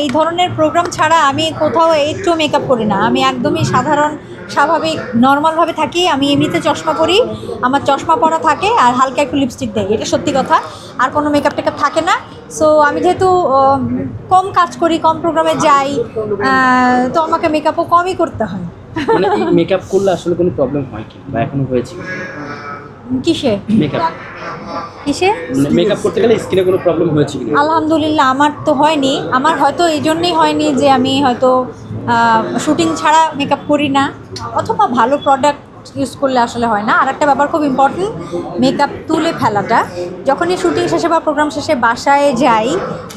এই ধরনের প্রোগ্রাম ছাড়া আমি কোথাও একটু মেকআপ করি না। আমি একদমই সাধারণ, স্বাভাবিক নর্মালভাবে থাকি। আমি এমনিতে চশমা পরি। আমার চশমা পরা থাকে আর হালকা একটু লিপস্টিক দেয় এটা সত্যি কথা। আর কোনো মেকআপ টেকআপ থাকে না। সো আমি যেহেতু কম কাজ করি, কম প্রোগ্রামে যাই তো আমাকে মেকআপও কমই করতে হয়। মানে মেকআপ করলে আসলে কোনো প্রবলেম হয় কি? বা এখনও হয়েছে কিসে? মেকআপ কিসে? মানে মেকআপ করতে গেলে স্কিনে কোনো প্রবলেম হয়েছে আলহামদুলিল্লাহ আমার তো হয়নি। আমার হয়তো এই জন্যই হয়নি যে আমি হয়তো শুটিং ছাড়া মেকআপ করি না। অথবা ভালো প্রোডাক্ট ইউজ করলে আসলে হয় না। আর একটা ব্যাপার খুব ইম্পর্টেন্ট মেকআপ তুলে ফেলাটা। যখনই শুটিং শেষে বা প্রোগ্রাম শেষে বাসায় যাই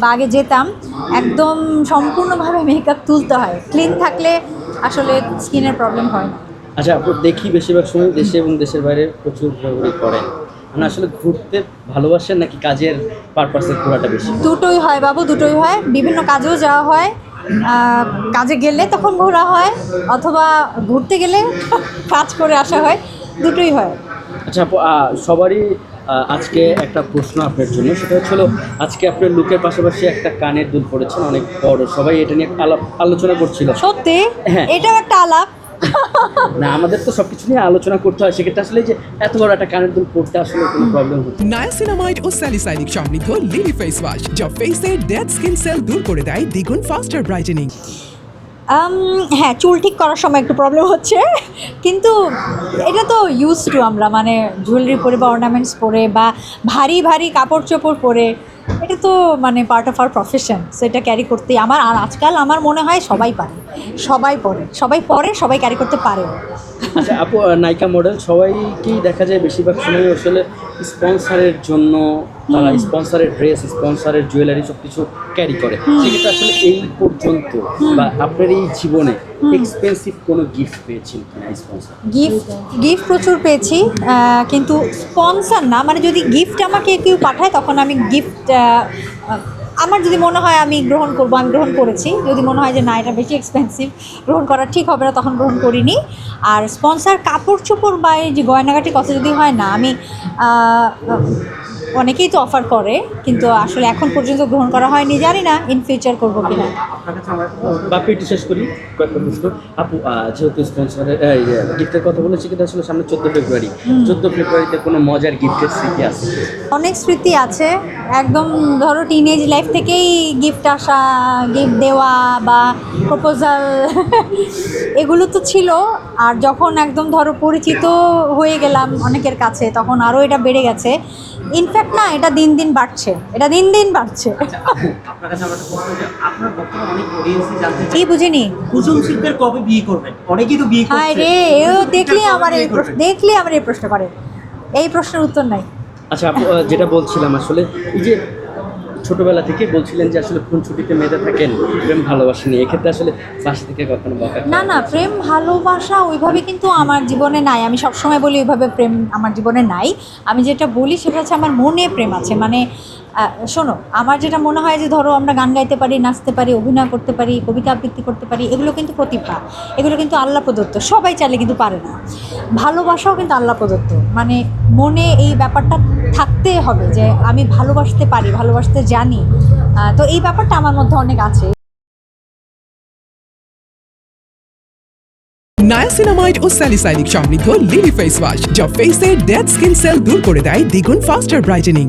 বা আগে যেতাম একদম সম্পূর্ণভাবে মেকআপ তুলতে হয়। ক্লিন থাকলে আসলে স্কিনের প্রবলেম হয় না। আচ্ছা আপনি দেখি বেশিরভাগ সময় দেশে এবং দেশের বাইরে প্রচুর ঘোরাঘুরি করেন। মানে আসলে ঘুরতে ভালোবাসেন নাকি কাজের পারপাসে ঘোরাটা বেশি? দুটোই হয় বাবু দুটোই হয়। বিভিন্ন কাজেও যাওয়া হয়। কাজে গেলে তখন ঘোরা হয় অথবা ঘুরতে গেলে কাজ করে আসা হয়। দুটোই হয়। আচ্ছা আপু সবারই আজকে একটা প্রশ্ন আপনার জন্য। সেটা হচ্ছে আজকে আপনার লুকের পাশাপাশি একটা কানের দুল পড়েছেন অনেক বড়। সবাই এটা নিয়ে আলাপ আলোচনা করছিল। সত্যি? হ্যাঁ। এটাও একটা আলাপ। না আমাদের তো সবকিছু নিয়ে আলোচনা করতে হয়। সেক্ষেত্রে আসলে যে এত বড় একটা কানের দুল পড়তে আসলে কোনো প্রবলেম হচ্ছে নায়াসিনামাইড ও স্যালিসাইনিক সমৃদ্ধ লিলি ফেস ওয়াশ যা ফেসের ডেড স্কিন সেল দূর করে দেয় দ্বিগুণ ফাস্টার ব্রাইটেনিং হ্যাঁ চুল ঠিক করার সময় একটু প্রবলেম হচ্ছে। কিন্তু এটা তো ইউজ টু আমরা মানে জুয়েলারি পরে বা অর্নামেন্টস পরে বা ভারী ভারী কাপড় চোপড় পরে এটা তো মানে পার্ট অফ আর প্রফেশন সেটা ক্যারি করতে আমার, আর আজকাল আমার মনে হয় সবাই পারে, সবাই পরে সবাই পরে সবাই ক্যারি করতে পারে। আচ্ছা আপু নায়িকা মডেল সবাইকেই দেখা যায় বেশিরভাগ সময় আসলে স্পন্সারের জন্য তারা স্পন্সরের ড্রেস স্পন্সরের জুয়েলারি সব কিছু ক্যারি করে। সেক্ষেত্রে আসলে এই পর্যন্ত বা আপনার এই জীবনে এক্সপেন্সিভ কোনো গিফট পেয়েছেন কিনা স্পন্সর গিফট গিফট প্রচুর পেয়েছি কিন্তু স্পন্সার না মানে যদি গিফট আমাকে কেউ পাঠায় তখন আমি গিফট আমার যদি মনে হয় আমি গ্রহণ করব আমি গ্রহণ করেছি। যদি মনে হয় যে না এটা বেশি এক্সপেন্সিভ গ্রহণ করা ঠিক হবে না তখন গ্রহণ করিনি। আর স্পন্সার কাপড় চোপড় বা এই যে গয়নাগাটির কথা যদি হয় না আমি অনেকেই তো অফার করে কিন্তু আসলে এখন পর্যন্ত গ্রহণ করা হয়নি জানি না ইন ফিউচার করব কিনা। বাপি একটু শেষ করি কয়েকটা প্রশ্ন আপু যেহেতু স্পন্সরের গিফটের কথা বলেছি কিন্তু আসলে সামনে চোদ্দ ফেব্রুয়ারি চোদ্দ ফেব্রুয়ারিতে কোনো মজার গিফটের স্মৃতি আছে? অনেক স্মৃতি আছে একদম ধরো টিনেজ লাইফ থেকেই গিফট আসা গিফট দেওয়া বা প্রপোজাল এগুলো তো ছিল। আর যখন একদম ধরো পরিচিত হয়ে গেলাম অনেকের কাছে তখন আরও এটা বেড়ে গেছে। ইনফ্যাক্ট না এটা দিন দিন বাড়ছে। এটা দিন দিন বাড়ছে। চায়। কি বুঝিনি। কুসুম শিল্পের কবে বিয়ে করবেন? অনেকেই তো বিয়ে হায় রে এও দেখলি আমার এই প্রশ্ন দেখলে দেখলি আমার এই প্রশ্ন করে। এই প্রশ্নের উত্তর নাই। আচ্ছা যেটা বলছিলাম আসলে এই যে ছোটবেলা থেকে বলছিলেন যে আসলে কোন ছুটিতে মেয়েতে থাকেন প্রেম ভালোবাসা নিয়ে। এক্ষেত্রে আসলে বাসা থেকে কখনো বকা না না প্রেম ভালোবাসা ওইভাবে কিন্তু আমার জীবনে নাই। আমি সবসময় বলি ওইভাবে প্রেম আমার জীবনে নাই। আমি যেটা বলি সেটা হচ্ছে আমার মনে প্রেম আছে। মানে শোনো, আমার যেটা মনে হয় যে ধরো আমরা গান গাইতে পারি, নাচতে পারি, অভিনয় করতে পারি, কবিতা আবৃত্তি করতে পারি, এগুলো কিন্তু প্রতিভা, এগুলো কিন্তু আল্লাহ প্রদত্ত, সবাই চাইলে কিন্তু পারে না। ভালোবাসাও কিন্তু আল্লাহ প্রদত্ত মানে মনে এই ব্যাপারটা থাকতে হবে যে আমি ভালোবাসতে পারি, ভালোবাসতে জানি তো এই ব্যাপারটা আমার মধ্যে অনেক আছে। নায়াসিনামাইড ও স্যালিসাইনিক সমৃদ্ধ লিলি ফেস ওয়াশ যা ফেসের ডেড স্কিন সেল দূর করে দেয় দ্বিগুণ ফাস্টার ব্রাইটেনিং